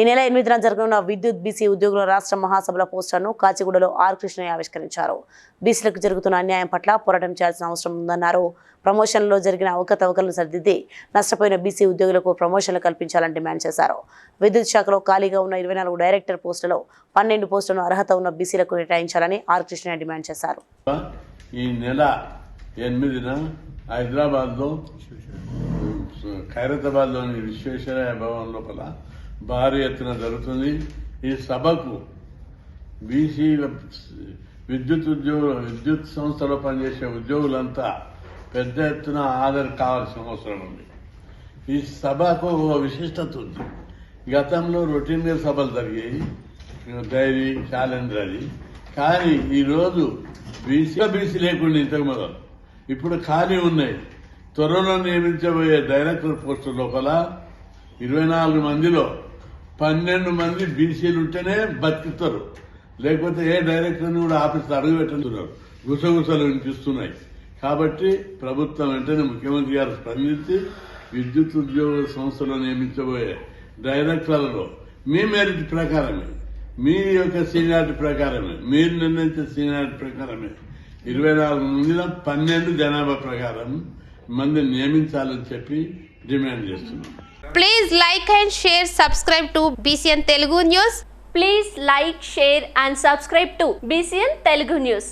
ఈ నెల ఎనిమిదిన జరగనున్న విద్యుత్ బీసీ ఉద్యోగుల రాష్ట్ర మహాసభల పోస్టర్ను కాచిగూడలో ఆర్ కృష్ణయ్య ఆవిష్కరించారు. బీసీలకు జరుగుతున్న అన్యాయం పట్ల పోరాటం చేయాల్సిన అవసరం ఉందన్నారు. ప్రమోషన్లో జరిగిన అవకతవకలను సరిదిద్ది నష్టపోయిన బీసీ ఉద్యోగులకు ప్రమోషన్లు కల్పించాలని డిమాండ్ చేశారు. విద్యుత్ శాఖలో ఖాళీగా ఉన్న ఇరవై నాలుగు డైరెక్టర్ పోస్టులలో పన్నెండు పోస్టులను అర్హత ఉన్న బీసీలకు కేటాయించాలని ఆర్ కృష్ణయ్య డిమాండ్ చేశారు. ఈ నెల ఎనిమిదిన హైదరాబాద్లో ఖైరతాబాద్లోని భవన్ లోపల భారీ ఎత్తున జరుగుతుంది. ఈ సభకు బీసీల విద్యుత్ ఉద్యోగుల విద్యుత్ సంస్థలో పనిచేసే ఉద్యోగులంతా పెద్ద ఎత్తున హాజరు కావాల్సిన అవసరం ఉంది. ఈ సభకు ఒక విశిష్టత ఉంది. గతంలో రొటీన్గా సభలు జరిగాయి. డైరీ క్యాలెండర్ అది. కానీ ఈరోజు బీసీ బీసీ లేకుండా ఇంతకు మొదలు ఇప్పుడు ఖాళీ ఉన్నాయి. త్వరలో నియమించబోయే డైరెక్టర్ పోస్టు లోపల ఇరవై నాలుగు మందిలో పన్నెండు మంది బీసీలు ఉంటేనే బతుకుతారు. లేకపోతే ఏ డైరెక్టర్ని కూడా ఆఫీస్ అడుగు పెట్టనున్నారు గుసగుసలు వినిపిస్తున్నాయి. కాబట్టి ప్రభుత్వం వెంటనే ముఖ్యమంత్రి గారు స్పందించి విద్యుత్ ఉద్యోగ సంస్థలో నియమించబోయే డైరెక్టర్లలో మీ మెరిట్ ప్రకారమే మీ యొక్క సీనియారిటీ ప్రకారమే మీరు నిర్ణయించే సీనియారిటీ ప్రకారమే ఇరవై నాలుగు మందిలో పన్నెండు జనాభా ప్రకారం మంది నియమించాలని చెప్పి డిమాండ్ చేస్తున్నాం Please like and share, subscribe to BCN Telugu News. Please like, share and subscribe to BCN Telugu News.